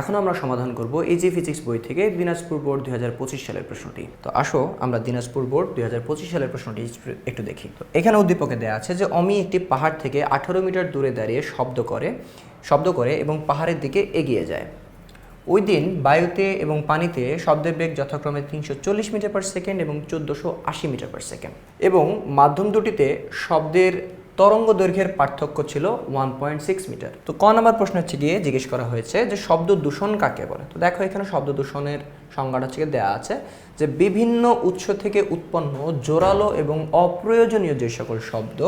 এখন আমরা সমাধান করব এজি ফিজিক্স বই থেকে দিনাজপুর বোর্ড দুই হাজার পঁচিশ সালের প্রশ্নটি। তো আসো, আমরা দিনাজপুর বোর্ড দুই হাজার পঁচিশ সালের প্রশ্নটি একটু দেখি। তো এখানে উদ্দীপকে দেওয়া আছে যে অমি একটি পাহাড় থেকে আঠারো মিটার দূরে দাঁড়িয়ে শব্দ করে শব্দ করে এবং পাহাড়ের দিকে এগিয়ে যায়। ওই দিন বায়ুতে এবং পানিতে শব্দের বেগ যথাক্রমে তিনশো চল্লিশ মিটার পার সেকেন্ড এবং চোদ্দোশো আশি মিটার পার সেকেন্ড। এবং মাধ্যম দুটিতে শব্দের তরঙ্গ দৈর্ঘ্যের পার্থক্য ছিল ওয়ান পয়েন্ট সিক্স মিটার তো ক নম্বর প্রশ্ন হচ্ছে গিয়ে জিজ্ঞেস করা হয়েছে যে শব্দ দূষণ কাকে বলে? তো দেখো এখানে শব্দ দূষণের সংজ্ঞাটা হচ্ছে দেওয়া আছে যে বিভিন্ন উৎস থেকে উৎপন্ন জোরালো এবং অপ্রয়োজনীয় যে সকল শব্দ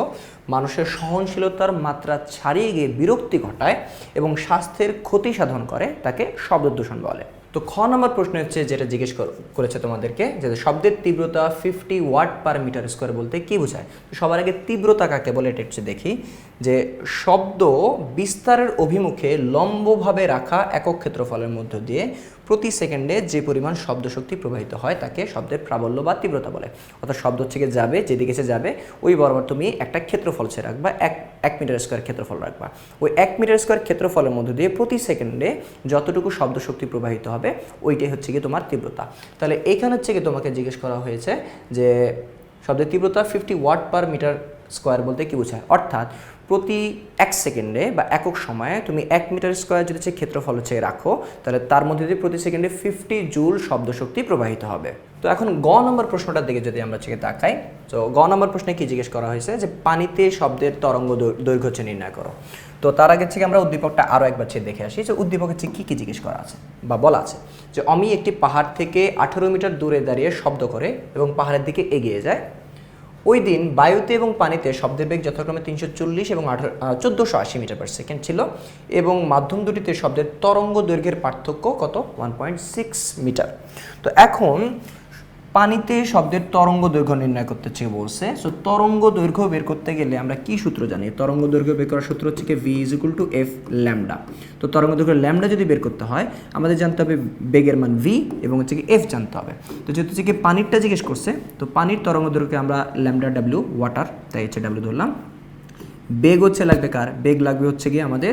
মানুষের সহনশীলতার মাত্রা ছাড়িয়ে গিয়ে বিরক্তি ঘটায় এবং স্বাস্থ্যের ক্ষতি সাধন করে, তাকে শব্দ দূষণ বলে। তো খ নম্বর প্রশ্ন হচ্ছে যেটা জিজ্ঞেস কর- করেছে তোমাদেরকে, যে শব্দের তীব্রতা fifty watt per metre square বলতে কী বোঝায়? তো সবার আগে তীব্রতা কাকে বলে এটা হচ্ছে দেখি। যে শব্দ বিস্তারের অভিমুখে লম্বভাবে রাখা একক ক্ষেত্রফলের মধ্য দিয়ে প্রতি সেকেন্ডে যে পরিমাণ শব্দ শক্তি প্রবাহিত হয় তাকে শব্দের প্রাবল্য বা তীব্রতা বলে। অর্থাৎ শব্দ হচ্ছে গিয়ে যাবে, যেদিকে সে যাবে, ওই বরাবর তুমি একটা ক্ষেত্রফল সে রাখবা, এক এক মিটার স্কোয়ার ক্ষেত্রফল রাখবা। ওই এক মিটার স্কোয়ার ক্ষেত্রফলের মধ্য দিয়ে প্রতি সেকেন্ডে যতটুকু শব্দ শক্তি প্রবাহিত হবে, ওইটাই হচ্ছে গিয়ে তোমার তীব্রতা। তাহলে এইখানে হচ্ছে গিয়ে তোমাকে জিজ্ঞেস করা হয়েছে যে শব্দের তীব্রতা fifty watt per metre square বলতে কি বোঝায়? অর্থাৎ প্রতি এক সেকেন্ডে বা একক সময়ে তুমি এক মিটার স্কোয়ার যদি হচ্ছে ক্ষেত্রফল হচ্ছে রাখো, তাহলে তার মধ্যে দিয়ে প্রতি সেকেন্ডে ফিফটি জুল শব্দ শক্তি প্রবাহিত হবে। তো এখন গ নম্বর প্রশ্নটার দিকে যদি আমরা হচ্ছে তাকাই, তো গ নম্বর প্রশ্নে কি জিজ্ঞেস করা হয়েছে? যে পানিতে শব্দের তরঙ্গ দৈর্ঘ্য হচ্ছে নির্ণয় করো। তো তার আগে থেকে আমরা উদ্দীপকটা আরও একবার হচ্ছে দেখে আসি যে উদ্দীপক হচ্ছে কী কী জিজ্ঞেস করা আছে বা বলা আছে যে অমি একটি পাহাড় থেকে আঠেরো মিটার দূরে দাঁড়িয়ে শব্দ করে এবং পাহাড়ের দিকে এগিয়ে যায়। ওই দিন বায়ুতে এবং পানিতে শব্দের বেগ যথাক্রমে তিনশো চল্লিশ এবং আঠারো চোদ্দোশো আশি মিটার পার সেকেন্ড ছিল এবং মাধ্যম দুটিতে শব্দের তরঙ্গ দৈর্ঘ্যের পার্থক্য কত? ওয়ান পয়েন্ট সিক্স মিটার তো এখন পানিতে শব্দের তরঙ্গ দৈর্ঘ্য নির্ণয় করতে চেয়ে বলছে। সো তরঙ্গ দৈর্ঘ্য বের করতে গেলে আমরা কি সূত্র জানি? তরঙ্গ দৈর্ঘ্য বের করার সূত্র হচ্ছে কি V is equal to F lambda তো তরঙ্গ দৈর্ঘ্য ল্যামডা যদি বের করতে হয়, আমাদের জানতে হবে বেগের মান ভি এবং হচ্ছে কি এফ জানতে হবে। তো যেহেতু হচ্ছে কি পানিরটা জিজ্ঞেস করছে, তো পানির তরঙ্গ দৈর্ঘ্যকে আমরা ল্যামডা ডাব্লিউ ওয়াটার তাই হচ্ছে ডাব্লিউ ধরলাম। বেগ হচ্ছে লাগবে কার? বেগ লাগবে হচ্ছে গিয়ে আমাদের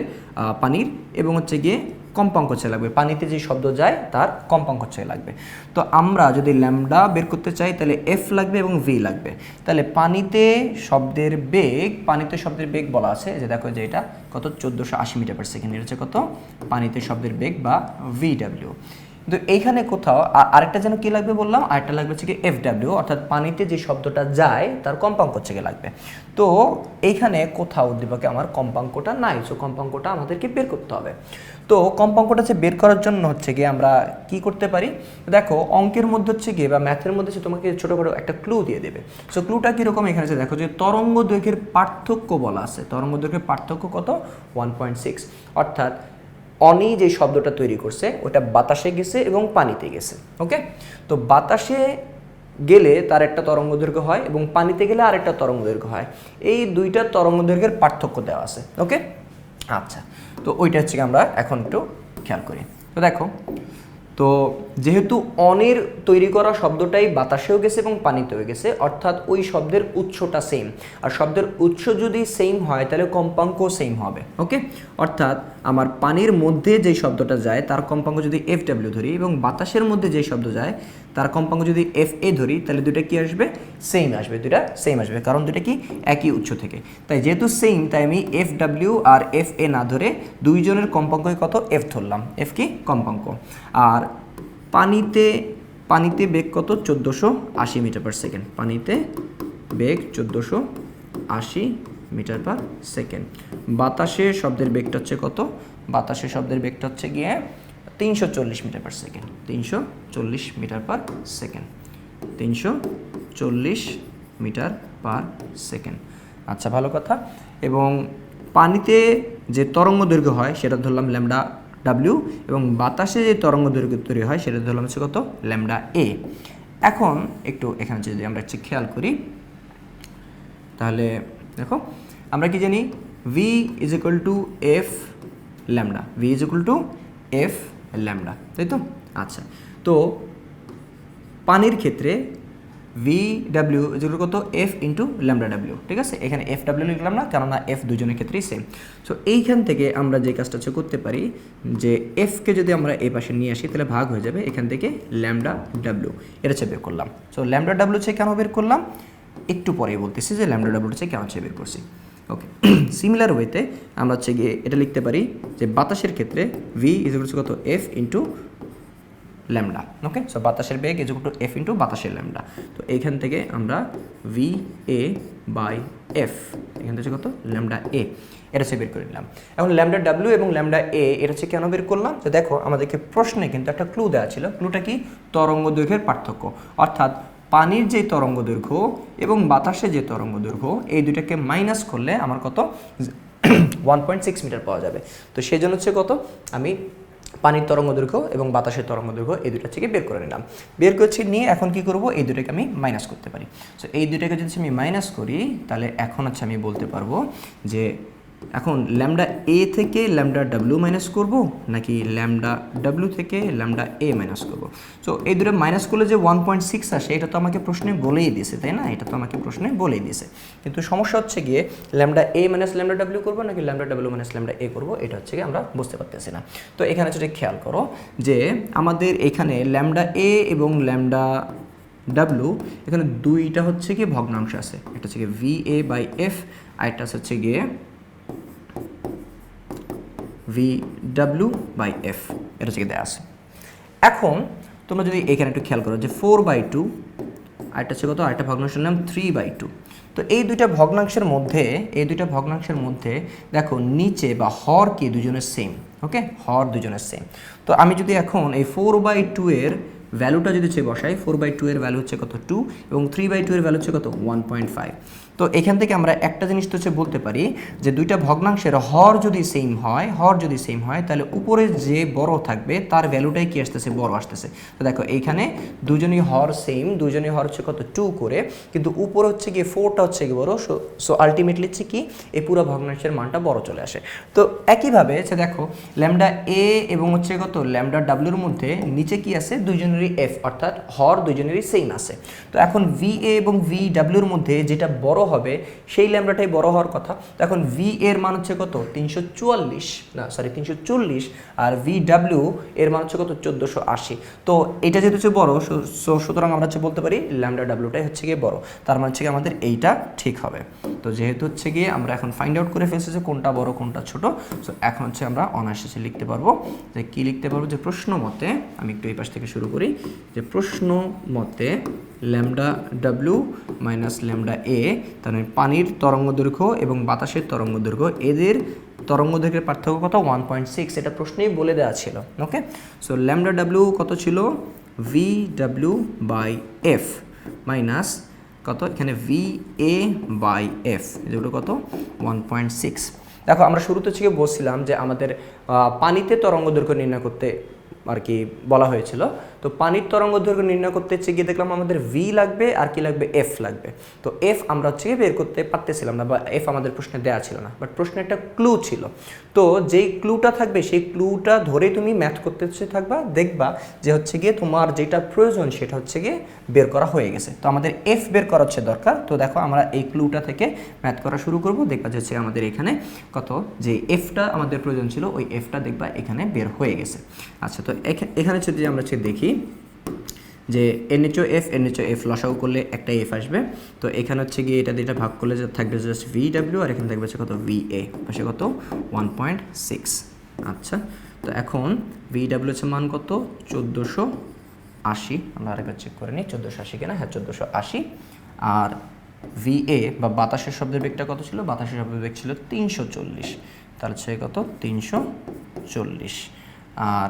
পানির এবং হচ্ছে গিয়ে কম্পাঙ্ক হচ্ছে লাগবে, পানিতে যে শব্দ যায় তার কম্পাঙ্ক হচ্ছে লাগবে। তো আমরা যদি ল্যামডা বের করতে চাই, তাহলে এফ লাগবে এবং ভি লাগবে। তাহলে পানিতে শব্দের বেগ, পানিতে শব্দের বেগ বলা আছে যে দেখো যে এটা কত? চোদ্দোশো আশি মিটার পার সেকেন্ড এটা হচ্ছে কত? পানিতে শব্দের বেগ বা ভি ডাব্লিউ কিন্তু এইখানে কোথাও আরেকটা যেন কি লাগবে বললাম? আরেকটা লাগবে হচ্ছে কি এফ ডাব্লিউ অর্থাৎ পানিতে যে শব্দটা যায়, তার কম্পাঙ্ক হচ্ছে গিয়ে লাগবে। তো এইখানে কোথাও উদ্দীপকে আমার কম্পাঙ্কটা নাই সো কম্পাঙ্কটা আমাদেরকে বের করতে হবে। তো কম্পাঙ্কটা হচ্ছে বের করার জন্য হচ্ছে গিয়ে আমরা কি করতে পারি? দেখো, অঙ্কের মধ্যে হচ্ছে গিয়ে বা ম্যাথের মধ্যে হচ্ছে তোমাকে ছোটো ছোটোখাটো একটা ক্লু দিয়ে দেবে। সো ক্লুটা কীরকম এখানে হচ্ছে দেখো যে তরঙ্গ দৈর্ঘ্যের পার্থক্য বলা আছে। তরঙ্গ দৈর্ঘ্যের পার্থক্য কত? ওয়ান পয়েন্ট সিক্স অর্থাৎ অনি যে শব্দটা তৈরি করছে, ওটা বাতাসে গেছে এবং পানিতে গেছে। ওকে তো বাতাসে গেলে তার একটা তরঙ্গ দৈর্ঘ্য হয় এবং পানিতে গেলে আরেকটা তরঙ্গ দৈর্ঘ্য হয়। এই দুইটা তরঙ্গ দৈর্ঘ্যের পার্থক্য দেওয়া আছে। ওকে আচ্ছা তো ওইটা হচ্ছে আমরা এখন একটু খেয়াল করি। তো দেখো তো যেহেতু অনের তৈরি করা শব্দটাই বাতাসেও গেছে এবং পানিতেও গেছে, অর্থাৎ ওই শব্দের উৎসটা সেম আর শব্দের উৎস যদি সেম হয়, তাহলে কম্পাঙ্ক সেম হবে ওকে অর্থাৎ আমার পানির মধ্যে যে শব্দটা যায়, তার কম্পাঙ্ক যদি এফ ডাব্লিউ ধরি এবং বাতাসের মধ্যে যে শব্দ যায়, তার কম্পাঙ্ক যদি এফ এ ধরি, তাহলে দুটা কি আসবে? সেম আসবে দুটা সেম আসবে, কারণ দুটা কি? একই উৎস থেকে। তাই যেহেতু সেম তাই আমি এফ ডাব্লিউ আর এফ এ না ধরে দুইজনের কম্পাঙ্কই কত? এফ ধরলাম। এফ কি? কম্পাঙ্ক। আর পানিতে পানিতে বেগ কত? চোদ্দোশো আশি মিটার পার সেকেন্ড পানিতে বেগ চোদ্দোশো আশি মিটার পার সেকেন্ড বাতাসে শব্দের বেগটা হচ্ছে কত? বাতাসে শব্দের বেগটা হচ্ছে গিয়ে তিনশো চল্লিশ মিটার পার সেকেন্ড তিনশো চল্লিশ মিটার পার সেকেন্ড তিনশো চল্লিশ মিটার পার সেকেন্ড আচ্ছা ভালো কথা। এবং পানিতে যে তরঙ্গ দৈর্ঘ্য হয়, সেটা ধরলাম ল্যামডা ডাব্লিউ এবং বাতাসে যে তরঙ্গ দৈর্ঘ্য তৈরি হয় সেটা ধরলাম হচ্ছে কত? ল্যামডা এ এখন একটু এখানে যদি আমরা একটু খেয়াল করি, তাহলে দেখো, আমরা কি জানি? V is equal to F lambda. V is equal to F lambda. তাই তো? আচ্ছা। তো পানির ক্ষেত্রে ভি ডাব্লিউ যেগুলো কত এফ ইন্টু ল্যামডা ডাব্লিউ ঠিক আছে? এখানে এফ ডাব্লিউ লিখলাম না, কেননা এফ দুজনের ক্ষেত্রেই সেম সো এইখান থেকে আমরা যে কাজটা হচ্ছে করতে পারি, যে এফকে যদি আমরা এই পাশে নিয়ে আসি, তাহলে ভাগ হয়ে যাবে এখান থেকে ল্যামডা ডাব্লিউ এটা হচ্ছে বের করলাম। সো ল্যামডা ডাব্লিউ হচ্ছে কেন বের করলাম? একটু পরেই বলতেছি যে ল্যামডা ডাব্লিউ হচ্ছে কেন হচ্ছে বের করছি। ওকে সিমিলার ওয়েতে আমরা হচ্ছে গিয়ে এটা লিখতে পারি যে বাতাসের ক্ষেত্রে ভি ইজ কত F into lambda, okay? So বাতাসের বেগ ইজ টু এফ ইন্টু বাতাসের ল্যামডা। তো এইখান থেকে আমরা ভি এ বাই এফ এখান থেকে কত? ল্যামডা এ এটা হচ্ছে বের করে নিলাম। এখন ল্যামডা ডাব্লিউ এবং ল্যামডা এ এটা হচ্ছে কেন বের করলাম? তো দেখো, আমাদেরকে প্রশ্নে কিন্তু একটা ক্লু দেওয়া ছিল। ক্লুটা কি? তরঙ্গ দৈর্ঘ্যের পার্থক্য। অর্থাৎ পানির যে তরঙ্গ দৈর্ঘ্য এবং বাতাসে যে তরঙ্গ দৈর্ঘ্য, এই দুটাকে মাইনাস করলে আমার কত? ওয়ান পয়েন্ট সিক্স মিটার পাওয়া যাবে। তো সেই জন্য হচ্ছে কত? আমি পানির তরঙ্গ দৈর্ঘ্য এবং বাতাসের তরঙ্গ দৈর্ঘ্য এই দুটা থেকে বের করে নিলাম। বের করছি, নিয়ে এখন কি করব? এই দুটাকে আমি মাইনাস করতে পারি। সো এই দুটাকে যদি আমি মাইনাস করি, তাহলে এখন হচ্ছে আমি বলতে পারব যে এখন ল্যামডা এ থেকে ল্যামডা ডাব্লিউ মাইনাস করব, নাকি ল্যামডা ডাব্লিউ থেকে ল্যামডা এ মাইনাস করব? সো এই দুটো মাইনাস করলে যে ওয়ান পয়েন্ট সিক্স আসে, এটা তো আমাকে প্রশ্নে বলেই দিয়েছে, তাই না? এটা তো আমাকে প্রশ্নে বলেই দিয়েছে। কিন্তু সমস্যা হচ্ছে গিয়ে, lambda A minus lambda W করব, নাকি lambda W minus lambda A করব? এটা হচ্ছে গিয়ে আমরা বুঝতে পারতেছি না। তো এখানে যদি খেয়াল করো যে, আমাদের এখানে ল্যামডা এ এবং ল্যামডা ডাব্লু এখানে দুইটা হচ্ছে কি ভগ্নাংশ আছে। একটা হচ্ছে গিয়ে ভি এ বাই এফ আর একটা হচ্ছে গিয়ে ভি ডাব্লু বাই এফ এটা হচ্ছে দেওয়া আছে। এখন তোমরা যদি এখানে একটু খেয়াল করো যে ফোর বাই টু আরেকটা হচ্ছে কত? আরেকটা ভগ্নাংশের নাম থ্রি বাই টু তো এই দুইটা ভগ্নাংশের মধ্যে, এই দুইটা ভগ্নাংশের মধ্যে দেখো নিচে বা হর কি দুজনের সেম ওকে হর দুজনের সেম তো আমি যদি এখন এই ফোর বাই টু এর ভ্যালুটা যদি হচ্ছে বসাই ফোর বাই টু এর ভ্যালু হচ্ছে কত? টু এবং থ্রি বাই টু এর ভ্যালু হচ্ছে কত? ওয়ান পয়েন্ট ফাইভ তো এখান থেকে আমরা একটা জিনিস তো হচ্ছে বলতে পারি যে দুইটা ভগ্নাংশের হর যদি সেম হয়, হর যদি সেম হয়, তাহলে উপরে যে বড় থাকবে, তার ভ্যালুটাই কি আসতেছে? বড় আসতেছে। তো দেখো, এইখানে দুজনই হর সেম দুজনই হর হচ্ছে কত? টু করে। কিন্তু উপরে হচ্ছে গিয়ে ফোরটা হচ্ছে গিয়ে বড়। সো সো আলটিমেটলি হচ্ছে কি? এই পুরো ভগ্নাংশের মানটা বড় চলে আসে। তো একইভাবে হচ্ছে দেখো ল্যামডা এ এবং হচ্ছে কত? ল্যামডা ডাব্লিউর মধ্যে নিচে কি আছে? দুইজনেরই এফ অর্থাৎ হর দুইজনেরই সেম আছে। তো এখন ভি এ এবং ভি ডাব্লিউর মধ্যে যেটা বড় হবে, সেই ল্যামডাটাই বড় হওয়ার কথা। তো এখন ভি এর মান হচ্ছে কত? তিনশো চুয়াল্লিশ, না সরি তিনশো চল্লিশ আর ভি ডাব্লিউ এর মান হচ্ছে কত? চোদ্দোশো আশি। তো এটা যেহেতু হচ্ছে বড়, সো সুতরাং আমরা হচ্ছে বলতে পারি ল্যামডা ডাব্লিউটাই হচ্ছে গিয়ে বড়। তার মানে হচ্ছে গিয়ে আমাদের এইটা ঠিক হবে। তো যেহেতু হচ্ছে গিয়ে আমরা এখন ফাইন্ড আউট করে ফেলছি যে কোনটা বড়, কোনটা ছোট সো এখন হচ্ছে আমরা অনায়াসে লিখতে পারব। যে কি লিখতে পারব? যে প্রশ্ন মতে, আমি একটু এই পাশ থেকে শুরু করি, যে প্রশ্ন মতে lambda W minus lambda A তার মানে পানির তরঙ্গ দৈর্ঘ্য এবং বাতাসের তরঙ্গ দৈর্ঘ্য, এদের তরঙ্গ দৈর্ঘ্যের পার্থক্য কত? ওয়ান পয়েন্ট সিক্স এটা প্রশ্নেই বলে দেওয়া ছিল ওকে সো ল্যামডা ডাব্লিউ কত ছিল? V W by F minus কত? এখানে ভি এ বাই এফ যেগুলো কত? ওয়ান পয়েন্ট সিক্স দেখো, আমরা শুরুতে থেকে বলছিলাম যে আমাদের পানিতে তরঙ্গ দৈর্ঘ্য নির্ণয় করতে আর কি বলা হয়েছিল। তো পানির তরঙ্গ দৈর্ঘ্য নির্ণয় করতে হচ্ছে, গিয়ে দেখলাম আমাদের ভি লাগবে আর কি লাগবে? এফ লাগবে। তো এফ আমরা হচ্ছে গিয়ে বের করতে পারতেছিলাম না বা এফ আমাদের প্রশ্নে দেওয়া ছিল না বাট প্রশ্নে একটা ক্লু ছিল। তো যেই ক্লুটা থাকবে, সেই ক্লুটা ধরে তুমি ম্যাথ করতে থাকবা, দেখবা যে হচ্ছে গিয়ে তোমার যেটা প্রয়োজন সেটা হচ্ছে গিয়ে বের করা হয়ে গেছে। তো আমাদের এফ বের করা হচ্ছে দরকার। তো দেখো আমরা এই ক্লুটা থেকে ম্যাথ করা শুরু করব, দেখবা যে হচ্ছে আমাদের এখানে কত, যে এফটা আমাদের প্রয়োজন ছিল, ওই এফটা দেখবা এখানে বের হয়ে গেছে। আচ্ছা তো এখা- এখানে যদি আমরা হচ্ছে যে এনএচও এফ এনএচও এফ লসাও করলে একটা এফ আসবে। তো এখানে হচ্ছে গিয়ে এটা দিয়ে ভাগ করলে থাকবে জাস্ট ভি ডাব্লিউ আর এখানে থাকবে হচ্ছে কত? ভি এ কত? ওয়ান পয়েন্ট সিক্স আচ্ছা তো এখন ভি ডাব্লিউ হচ্ছে মান কত? চোদ্দোশো আশি। আমরা আরেকবার চেক করে নিই, চোদ্দোশো আশি কিনা? হ্যাঁ চোদ্দোশো আশি। আর ভি এ বা বাতাসের শব্দের বেগটা কত ছিল? বাতাসের শব্দের বেগ ছিল তিনশো চল্লিশ। তাহলে হচ্ছে কত? তিনশো চল্লিশ। আর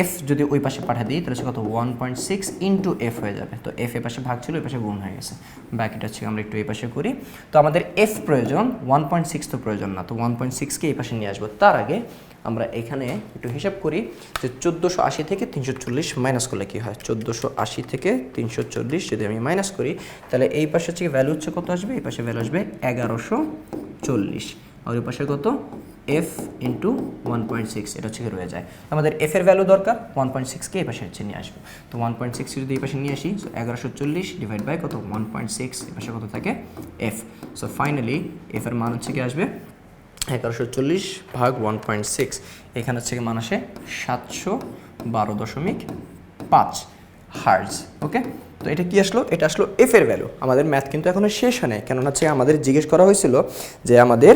এফ যদি ওই পাশে পাঠিয়ে দিই, তাহলে কত? One point six into F হয়ে যাবে। তো এফ এ পাশে ভাগ ছিল, ওই পাশে গুণ হয়ে গেছে। বাকিটা হচ্ছে আমরা একটু এই পাশে করি। তো আমাদের এফ প্রয়োজন ওয়ান পয়েন্ট সিক্স তো প্রয়োজন না। তো ওয়ান পয়েন্ট সিক্সকে এই পাশে নিয়ে আসব। তার আগে আমরা এখানে একটু হিসাব করি যে চোদ্দোশো আশি থেকে তিনশো চল্লিশ মাইনাস করলে কী হয়? চোদ্দোশো আশি থেকে তিনশো চল্লিশ যদি আমি মাইনাস করি, তাহলে এই পাশে হচ্ছে ভ্যালু হচ্ছে কত আসবে? এই পাশে ভ্যালু আসবে এগারোশো চল্লিশ। আর ওই পাশে কত? F into one point six এটা হচ্ছে রয়ে যায়। আমাদের এফ এর ভ্যালু দরকার ওয়ান পয়েন্ট সিক্সকে এই পাশে হচ্ছে নিয়ে আসব। তো ওয়ান পয়েন্ট সিক্স যদি এই পাশে নিয়ে আসি সো এগারোশো চল্লিশ ডিভাইড বাই কত? ওয়ান পয়েন্ট সিক্স এই পাশে কত থাকে? এফ সো ফাইনালি এফ এর মান হচ্ছে কি আসবে? এগারোশো চল্লিশ ভাগ ওয়ান পয়েন্ট সিক্স এখানে হচ্ছে মান আসে? সাতশো বারো দশমিক পাঁচ হার্জ ওকে তো এটা কি আসলো? এটা আসলো এফ এর ভ্যালু আমাদের ম্যাথ কিন্তু এখনও শেষ হয় নাই। কেননা হচ্ছে আমাদের জিজ্ঞেস করা হয়েছিল যে আমাদের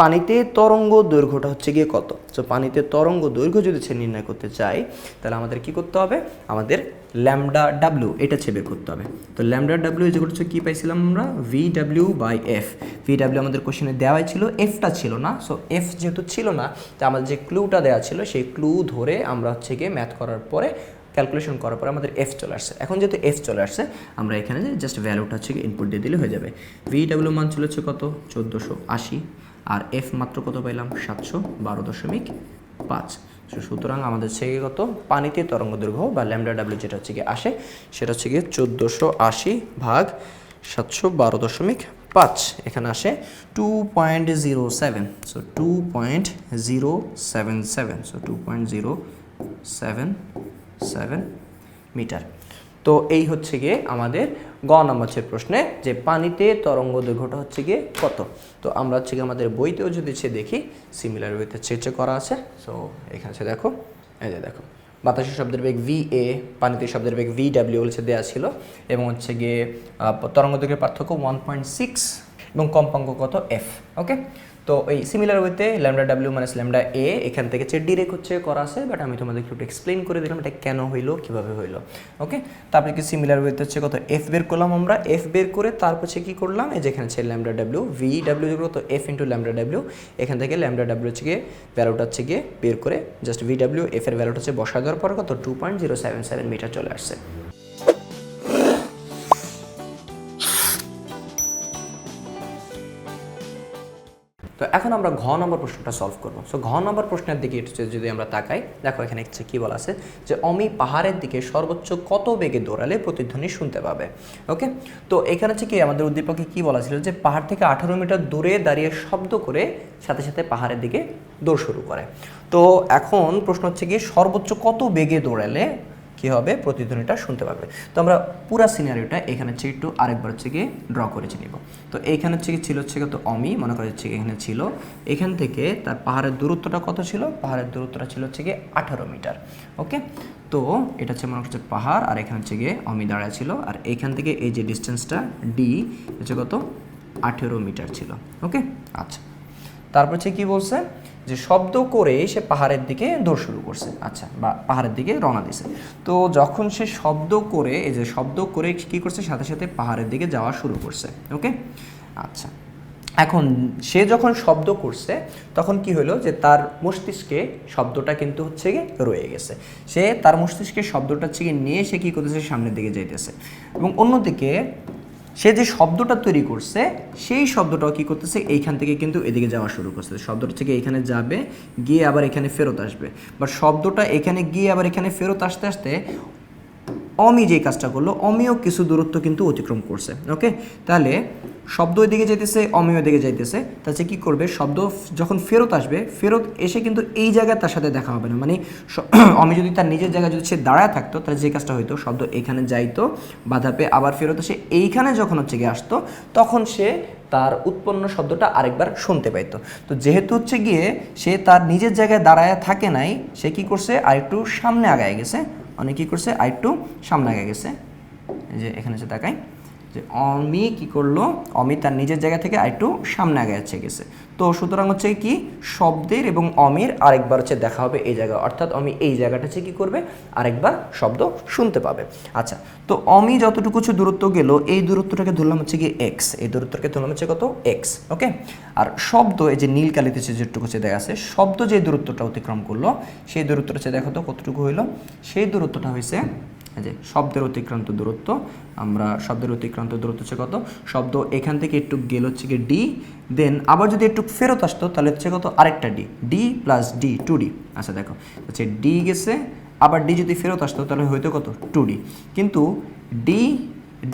পানিতে তরঙ্গ দৈর্ঘ্যটা হচ্ছে গিয়ে কত? সো পানিতে তরঙ্গ দৈর্ঘ্য যদি সে নির্ণয় করতে চাই তাহলে আমাদের কি করতে হবে? আমাদের ল্যামডা ডাব্লিউ এটা বের করতে হবে। তো ল্যামডা ডাব্লিউ যে হচ্ছে কী পাইছিলাম আমরা? V W by F V W আমাদের কোশ্চেনে দেওয়াই ছিল এফটা ছিল না। সো এফ যেহেতু ছিল না, তো আমাদের যে ক্লুটা দেওয়া ছিল, সেই ক্লু ধরে আমরা হচ্ছে গিয়ে ম্যাথ করার পরে ক্যালকুলেশন করার পর আমাদের এফ চলে আসছে। এখন যেহেতু এফ চলে আসছে, আমরা এখানে জাস্ট ভ্যালুটা হচ্ছে ইনপুট দিয়ে দিলে হয়ে যাবে। ভি ডাব্লিউ মান ছিল হচ্ছে কত? চোদ্দোশো আশি। আর এফ মাত্র কত পাইলাম? সাতশো বারো দশমিক পাঁচ। সুতরাং আমাদের হচ্ছে গিয়ে কত? পানিতে তরঙ্গ দৈর্ঘ্য বা ল্যামডা ডাব্লিউ যেটা হচ্ছে গিয়ে আসে, সেটা হচ্ছে গিয়ে চোদ্দোশো আশি ভাগ সাতশো বারো দশমিক পাঁচ। এখানে আসে two point zero seven so two point zero seven seven so two point zero seven seven metre তো এই হচ্ছে গিয়ে আমাদের গ নম্বর হচ্ছে প্রশ্নে যে পানিতে তরঙ্গ দৈর্ঘ্যটা হচ্ছে গিয়ে কত? তো আমরা হচ্ছে গিয়ে আমাদের বইতেও যদি সে দেখি সিমিলার ওয়েতে চেচে করা আছে। সো এখানে হচ্ছে দেখো, এই যে দেখো। বাতাসের শব্দের বেগ ভি এ পানিতে শব্দের বেগ ভি ডাব্লিউ হচ্ছে দেওয়া ছিল। এবং হচ্ছে গিয়ে তরঙ্গ দৈর্ঘ্যের পার্থক্য ওয়ান পয়েন্ট সিক্স এবং কম্পাঙ্ক কত এফ ওকে তো এই সিমিলার ওয়েতে lambda W minus lambda A এখান থেকে হচ্ছে ডিরেক্ট হচ্ছে করা আছে বাট আমি তোমাদের একটু এক্সপ্লেন করে দিলাম এটা কেন হইল, কীভাবে হইল ওকে তারপরে কি সিমিলার ওয়েতে হচ্ছে কত এফ বের করলাম আমরা এফ বের করে তারপর হচ্ছে কী করলাম, এই যেখানে হচ্ছে ল্যামডা ডাব্লিউ ভি ডাব্লিউ যেগুলো তো এফ ইন্টু ল্যামডা ডাব্লিউ এখান থেকে ল্যামডা ডাব্লিউ হচ্ছে গিয়ে ভ্যালুটা হচ্ছে গিয়ে বের করে জাস্ট ভি ডাব্লিউ এফ এর ভ্যালুটা হচ্ছে বসা দেওয়ার পর কত two point zero seven seven metre চলে আসছে। তো এখন আমরা ঘ নম্বর প্রশ্নটা সলভ করব। সো ঘ নম্বর প্রশ্নের দিকে যদি আমরা তাকাই, দেখো এখানে কী বলা আছে যে, অমি পাহাড়ের দিকে সর্বোচ্চ কত বেগে দৌড়ালে প্রতিধ্বনি শুনতে পাবে? ওকে তো এখানে হচ্ছে কি, আমাদের উদ্দীপকে কী বলা ছিল যে, পাহাড় থেকে আঠারো মিটার দূরে দাঁড়িয়ে শব্দ করে সাথে সাথে পাহাড়ের দিকে দৌড় শুরু করে। তো এখন প্রশ্ন হচ্ছে কি, সর্বোচ্চ কত বেগে দৌড়ালে কি হবে? প্রতিধ্বনিটা শুনতে পাবে তো আমরা পুরা সিনারিওটা এখানে হচ্ছে একটু আরেকবার হচ্ছে গিয়ে ড্র করেছি নিব। তো এইখানে হচ্ছে কি ছিল হচ্ছে কত অমি, মনে করা যাচ্ছে কি এখানে ছিল। এখান থেকে তার পাহাড়ের দূরত্বটা কত ছিল? পাহাড়ের দূরত্বটা ছিল হচ্ছে গিয়ে আঠারো মিটার। ওকে? তো এটা হচ্ছে মনে হচ্ছে পাহাড়, আর এখানে হচ্ছে গিয়ে অমি দাঁড়ায় ছিল। আর এইখান থেকে এই যে ডিস্টেন্সটা ডি হচ্ছে কত? আঠেরো মিটার ছিল। ওকে? আচ্ছা। তারপর হচ্ছে কি বলছে? যে শব্দ করে সে পাহাড়ের দিকে দৌড় শুরু করছে। আচ্ছা বা পাহাড়ের দিকে রওনা দিছে। তো যখন সে শব্দ করে, এই যে শব্দ করে কি করছে? সাথে সাথে পাহাড়ের দিকে যাওয়া শুরু করছে। ওকে? আচ্ছা। এখন সে যখন শব্দ করছে, তখন কি হলো যে তার মস্তিষ্কে শব্দটা কিন্তু হচ্ছে গিয়ে রয়ে গেছে। সে তার মস্তিষ্কে শব্দটা হচ্ছে গিয়ে নিয়ে সে কী করতেছে? সামনের দিকে যাইতেছে। এবং অন্যদিকে সে যে শব্দটা তৈরি করছে, সেই শব্দটাও কি করতেছে? এইখান থেকে কিন্তু এদিকে যাওয়া শুরু করছে। শব্দটা থেকে এখানে যাবে, গিয়ে আবার এখানে ফেরত আসবে। বা শব্দটা এখানে গিয়ে আবার এখানে ফেরত আসতে আসতে অমি যে কাজটা করল, অমিও কিছু দূরত্ব কিন্তু অতিক্রম করছে ওকে তাহলে শব্দ ওইদিকে যাইতেছে, অমিও দিকে যাইতেছে, তাহলে সে কী করবে? শব্দ যখন ফেরত আসবে, ফেরত এসে কিন্তু এই জায়গায় তার সাথে দেখা হবে না। মানে অমি যদি তার নিজের জায়গায় যদি সে দাঁড়ায় থাকতো, তাহলে যে কাজটা হইতো, শব্দ এখানে যাইতো, বাধা পেয়ে আবার ফেরত এসে এইখানে যখন হচ্ছে গিয়ে আসতো, তখন সে তার উৎপন্ন শব্দটা আরেকবার শুনতে পাইতো। তো যেহেতু হচ্ছে গিয়ে সে তার নিজের জায়গায় দাঁড়ায় থাকে নাই, সে কি করছে? আরেকটু সামনে আগায় গেছে অনেক কী করছে আরেকটু সামনে আগে গেছে। যে এখানে যে তাকাই। যে অমি কি করল? অমি তার নিজের জায়গা থেকে আরেকটু সামনে আগে আছে গেছে। তো সুতরাং হচ্ছে কি, শব্দের এবং অমির আরেকবার হচ্ছে দেখা হবে এই জায়গা অর্থাৎ অমি এই জায়গাটা হচ্ছে কি করবে? আরেকবার শব্দ শুনতে পাবে। আচ্ছা তো অমি যতটুকু হচ্ছে দূরত্ব গেল, এই দূরত্বটাকে ধরলাম হচ্ছে কি এক্স এই দূরত্বটাকে ধরলাম হচ্ছে কত? এক্স ওকে আর শব্দ, এই যে নীল কালিতে হচ্ছে যেটুকু হচ্ছে দেখা আছে, শব্দ যে দূরত্বটা অতিক্রম করল, সেই দূরত্বটা হচ্ছে দেখো তো কতটুকু হইল? সেই দূরত্বটা হয়েছে যে শব্দের অতিক্রান্ত দূরত্ব, আমরা শব্দের অতিক্রান্ত দূরত্ব হচ্ছে কত? শব্দ এখান থেকে একটু গেল হচ্ছে গিয়ে ডি দেন আবার যদি একটু ফেরত আসতো, তাহলে হচ্ছে কত? আরেকটা D D plus D two D আচ্ছা দেখো। হচ্ছে ডি গেছে, আবার ডি যদি ফেরত আসতো, তাহলে হয়তো কত? টু ডি কিন্তু ডি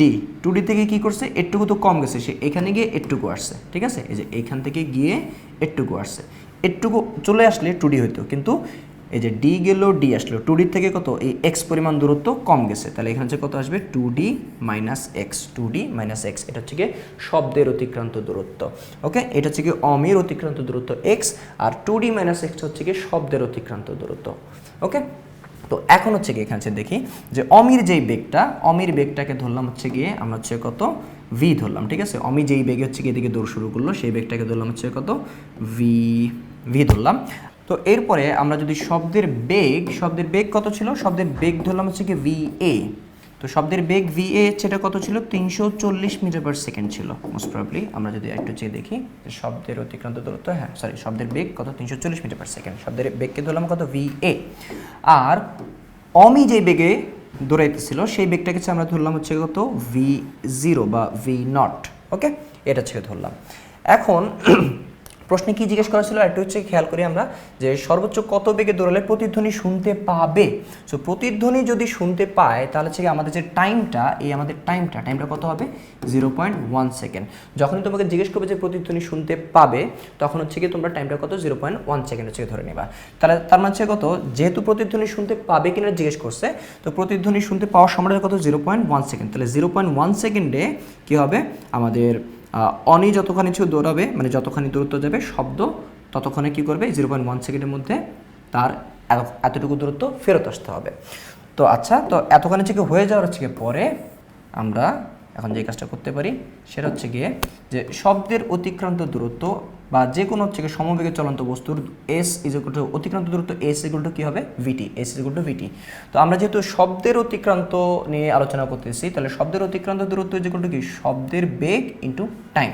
ডি টু ডি থেকে কি করছে? এরটুকু তো কম গেছে, সে এখানে গিয়ে এরটুকু আসছে, ঠিক আছে? এই যে এখান থেকে গিয়ে এরটুকু আসছে। এরটুকু চলে আসলে টু ডি হইতো, কিন্তু এই যে ডি গেল ডি আসলো। টু ডির থেকে কত? এই এক্স পরিমাণ দূরত্ব কম গেছে। তাহলে এখানে কত আসবে? Two D minus X two D minus X এটা হচ্ছে গিয়ে শব্দের অতিক্রান্ত দূরত্ব। ওকে? এটা হচ্ছে গিয়ে অমির অতিক্রান্ত দূরত্ব এক্স আর টু ডি মাইনাস এক্স হচ্ছে গিয়ে শব্দের অতিক্রান্ত দূরত্ব। ওকে? তো এখন হচ্ছে গিয়ে এখানে দেখি যে অমির যেই বেগটা, অমির বেগটাকে ধরলাম হচ্ছে গিয়ে আমরা হচ্ছে কত? ভি ধরলাম, ঠিক আছে? অমি যেই বেগে হচ্ছে গিয়ে এদিকে দৌড় শুরু করল, সেই বেগটাকে ধরলাম হচ্ছে কত? ভি ভি ধরলাম। তো এরপরে আমরা যদি শব্দের বেগ শব্দের বেগ কত ছিল? শব্দের বেগ ধরলাম হচ্ছে কি ভি এ তো শব্দের বেগ ভি এ সেটা কত ছিল? তিনশো চল্লিশ মিটার পার সেকেন্ড ছিল মোস্ট প্রবলি আমরা যদি একটু চেয়ে দেখি শব্দের অতিক্রান্ত দূরত্ব হ্যাঁ সরি শব্দের বেগ কত? তিনশো চল্লিশ মিটার পার সেকেন্ড শব্দের বেগকে ধরলাম কত? ভি এ আর অমি যে বেগে দৌড়াইতেছিল, সেই বেগটাকে আমরা ধরলাম হচ্ছে কত? ভি জিরো বা ভি নট ওকে এটা হচ্ছে ধরলাম। এখন প্রশ্নে কি জিজ্ঞেস করা ছিল? একটু হচ্ছে খেয়াল করি আমরা যে সর্বোচ্চ কত বেগে দৌড়ালে প্রতিধ্বনি শুনতে পাবে? সো প্রতিধ্বনি যদি শুনতে পায়, তাহলে হচ্ছে আমাদের যে টাইমটা এই আমাদের টাইমটা টাইমটা কত হবে? জিরো পয়েন্ট ওয়ান সেকেন্ড যখনই তোমাকে জিজ্ঞেস করবে যে প্রতিধ্বনি শুনতে পাবে, তখন হচ্ছে কি তোমরা টাইমটা কত? জিরো পয়েন্ট ওয়ান সেকেন্ড হচ্ছে ধরে নেবা। তাহলে তার মানে কত? যেহেতু প্রতিধ্বনি শুনতে পাবে কিনা জিজ্ঞেস করছে, তো প্রতিধ্বনি শুনতে পাওয়ার সময়টা কত? জিরো পয়েন্ট ওয়ান সেকেন্ড তাহলে জিরো পয়েন্ট ওয়ান সেকেন্ডে কী হবে? আমাদের অনি যতখানি ছিল দৌড়াবে মানে যতখানি দূরত্ব যাবে শব্দ ততক্ষণে কী করবে? জিরো পয়েন্ট ওয়ান সেকেন্ডের মধ্যে তার এতটুকু দূরত্ব ফেরত আসতে হবে। তো আচ্ছা তো এতখানি থেকে হয়ে যাওয়ার হচ্ছে পরে আমরা এখন যে কাজটা করতে পারি, সেটা হচ্ছে গিয়ে যে শব্দের অতিক্রান্ত দূরত্ব বা যে কোনো হচ্ছে সমবেগে চলন্ত বস্তুর এস ইজ টু অতিক্রান্ত দূরত্ব এস ইকুয়াল টু কী হবে? VT S is two VT তো আমরা যেহেতু শব্দের অতিক্রান্ত নিয়ে আলোচনা করতেছি, তাহলে শব্দের অতিক্রান্ত দূরত্ব ইজ টু কি? শব্দের বেগ ইন্টু টাইম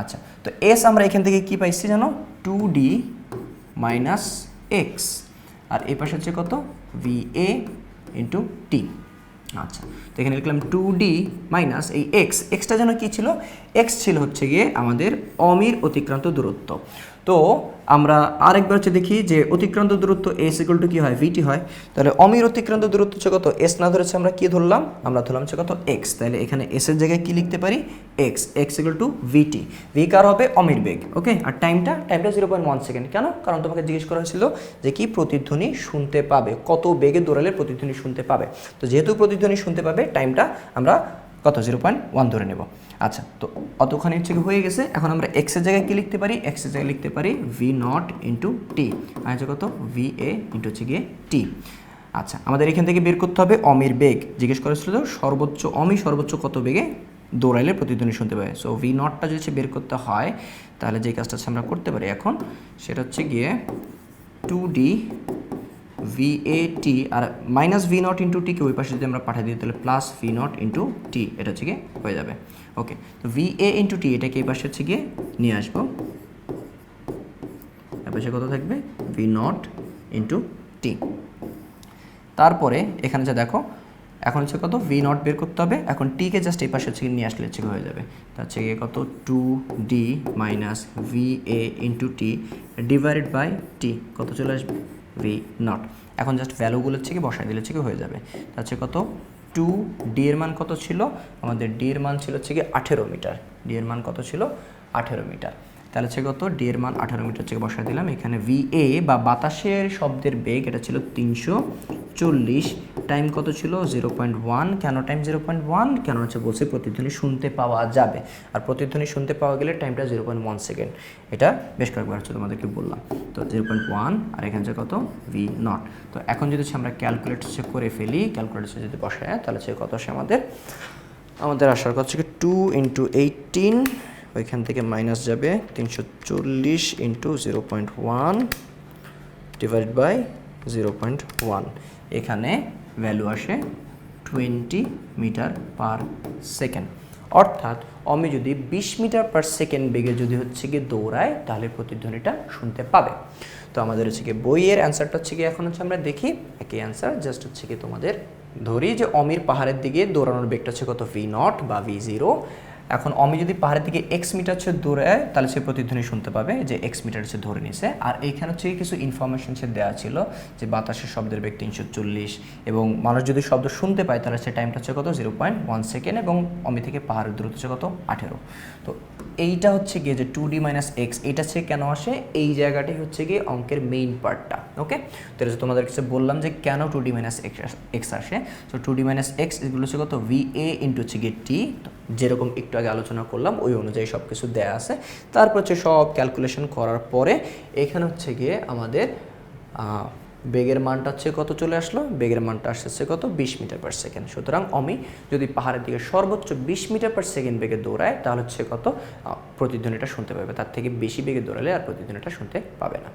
আচ্ছা তো এস আমরা এখান থেকে কি পাইছি জানো? টু ডি মাইনাস এক্স আর এ পাশে হচ্ছে কত? ভি এ ইন্টু টি আচ্ছা তো এখানে লিখলাম টু ডি মাইনাস এই এক্স এক্সটা যেন কী ছিল? এক্স ছিল হচ্ছে গিয়ে আমাদের অমির অতিক্রান্ত দূরত্ব। তো আমরা আরেকবার হচ্ছে দেখি যে অতিক্রান্ত দূরত্ব এস ইকুয়াল টু কী হয়? ভিটি হয়। তাহলে অমির অতিক্রান্ত দূরত্ব হচ্ছে কত? এস না ধরেছে আমরা কি ধরলাম? আমরা ধরলাম হচ্ছে কত? এক্স তাহলে এখানে এস এর জায়গায় কি লিখতে পারি? X X equal to VT V কার হবে? অমির বেগ। ওকে আর টাইমটা টাইমটা জিরো পয়েন্ট ওয়ান সেকেন্ড কেন? কারণ তোমাকে জিজ্ঞেস করা হয়েছিল যে কি প্রতিধ্বনি শুনতে পাবে? কত বেগে দৌড়ালে প্রতিধ্বনি শুনতে পাবে? তো যেহেতু প্রতিধ্বনি শুনতে পাবে টাইমটা আমরা কত? জিরো পয়েন্ট ওয়ান ধরে নেব। আচ্ছা তো অতখানি হচ্ছে কি হয়ে গেছে? এখন আমরা এক্সের জায়গায় কি লিখতে পারি? এক্সের জায়গায় লিখতে পারি ভি নট ইন্টু টি আর হচ্ছে কত? ভি এ ইন্টু হচ্ছে গিয়ে টি আচ্ছা আমাদের এখান থেকে বের করতে হবে অমির বেগ। জিজ্ঞেস করেছিল সর্বোচ্চ অমি সর্বোচ্চ কত বেগে দৌড়াইলে প্রতিধ্বনি শুনতে পাবে সো ভি নটটা যদি বের করতে হয়, তাহলে যে কাজটা আমরা করতে পারি এখন, সেটা হচ্ছে গিয়ে two D V A T R minus V naught into টিকে ওই পাশে যদি আমরা পাঠিয়ে দিই, তাহলে plus V naught into T এটা হচ্ছে গিয়ে হয়ে যাবে। ওকে তো ভি এ ইন্টু টি এটাকে এই পাশে হচ্ছে গিয়ে নিয়ে আসব। এর পাশে কত থাকবে? ভি নট ইন্টু টি তারপরে এখানে যা দেখো, এখন হচ্ছে কত? ভি নট বের করতে হবে। এখন টিকে জাস্ট এই পাশে হচ্ছে নিয়ে আসলে হচ্ছে হয়ে যাবে। তা হচ্ছে গিয়ে কত? Two D minus V A into T divided by T কত চলে আসবে? ভি নট এখন জাস্ট ভ্যালুগুলো হচ্ছে কি, বসাই দিলে হচ্ছে কি হয়ে যাবে। হচ্ছে কত? টু ডি এর মান কত ছিল? আমাদের ডি এর মান ছিল হচ্ছে কি আঠেরো মিটার। ডি এর মান কত ছিল? আঠেরো মিটার। তাহলে হচ্ছে কত? ডি এর মান আঠারো মিটার থেকে বসায় দিলাম। এখানে ভি এ বা বাতাসের শব্দের বেগ, এটা ছিল তিনশো চল্লিশ। টাইম কত ছিল? জিরো পয়েন্ট ওয়ান কেন টাইম জিরো পয়েন্ট ওয়ান কেন হচ্ছে বলছে প্রতিধ্বনি শুনতে পাওয়া যাবে। আর প্রতিধ্বনি শুনতে পাওয়া গেলে টাইমটা জিরো পয়েন্ট ওয়ান সেকেন্ড এটা বেশ কয়েকবার হচ্ছে তোমাদেরকে বললাম। তো জিরো পয়েন্ট ওয়ান আর এখানে হচ্ছে কত? ভি নট তো এখন যদি হচ্ছে আমরা ক্যালকুলেট হচ্ছে করে ফেলি ক্যালকুলেট যদি বসায়, তাহলে হচ্ছে কত আসে আমাদের? আমাদের আসার কথা হচ্ছে টু ইন্টু এইটিন ওইখান থেকে মাইনাস যাবে তিনশো চল্লিশ into zero point one divide by zero point one এখানে ভ্যালু আসে টোয়েন্টি মিটার পার সেকেন্ড অর্থাৎ অমি যদি বিশ মিটার পার সেকেন্ড বেগে যদি হচ্ছে গিয়ে দৌড়ায় তাহলে প্রতিধ্বনিটা শুনতে পাবে। তো আমাদের হচ্ছে গিয়ে বইয়ের অ্যান্সারটা হচ্ছে গিয়ে এখন হচ্ছে আমরা দেখি। একই অ্যান্সার জাস্ট হচ্ছে গিয়ে তোমাদের ধরি যে অমির পাহাড়ের দিকে দৌড়ানোর বেগটা হচ্ছে কত? ভি নট বা ভি জিরো এখন অমি যদি পাহাড়ের দিকে এক্স মিটার হচ্ছে দৌড়ায় তাহলে সে প্রতিধ্বনি শুনতে পাবে যে এক্স মিটার হচ্ছে ধরে নিছে আর এইখানে হচ্ছে কিছু ইনফরমেশন সে দেওয়া ছিল যে বাতাসের শব্দের বেগ তিনশো চল্লিশ এবং মানুষ যদি শব্দ শুনতে পায়, তাহলে সে টাইমটা হচ্ছে কত? জিরো পয়েন্ট ওয়ান সেকেন্ড এবং অমি থেকে পাহাড়ের দূরত্ব হচ্ছে কত? আঠেরো। তো এইটা হচ্ছে গিয়ে যে টু ডি মাইনাস এক্স এটা হচ্ছে কেন আসে? এই জায়গাটাই হচ্ছে গিয়ে অঙ্কের মেইন পার্টটা ওকে তো এটা তোমাদের কাছে বললাম যে কেন টু ডি মাইনাস এক্স আসে? তো টু ডি মাইনাস এক্স এগুলো হচ্ছে কত? ভি এ ইন্টু হচ্ছে গিয়ে টি যেরকম একটু আগে আলোচনা করলাম, ওই অনুযায়ী সব কিছু দেয়া আছে। তারপর হচ্ছে সব ক্যালকুলেশন করার পরে এখানে হচ্ছে গিয়ে আমাদের বেগের মানটা হচ্ছে কত চলে আসলো? বেগের মানটা আসছে কত? বিশ মিটার পার সেকেন্ড সুতরাং অমি যদি পাহাড়ের দিকে সর্বোচ্চ বিশ মিটার পার সেকেন্ড বেগে দৌড়ায় তাহলে হচ্ছে কত? প্রতিধ্বনিটা শুনতে পাবে। তার থেকে বেশি বেগে দৌড়ালে আর প্রতিধ্বনিটা শুনতে পাবে না।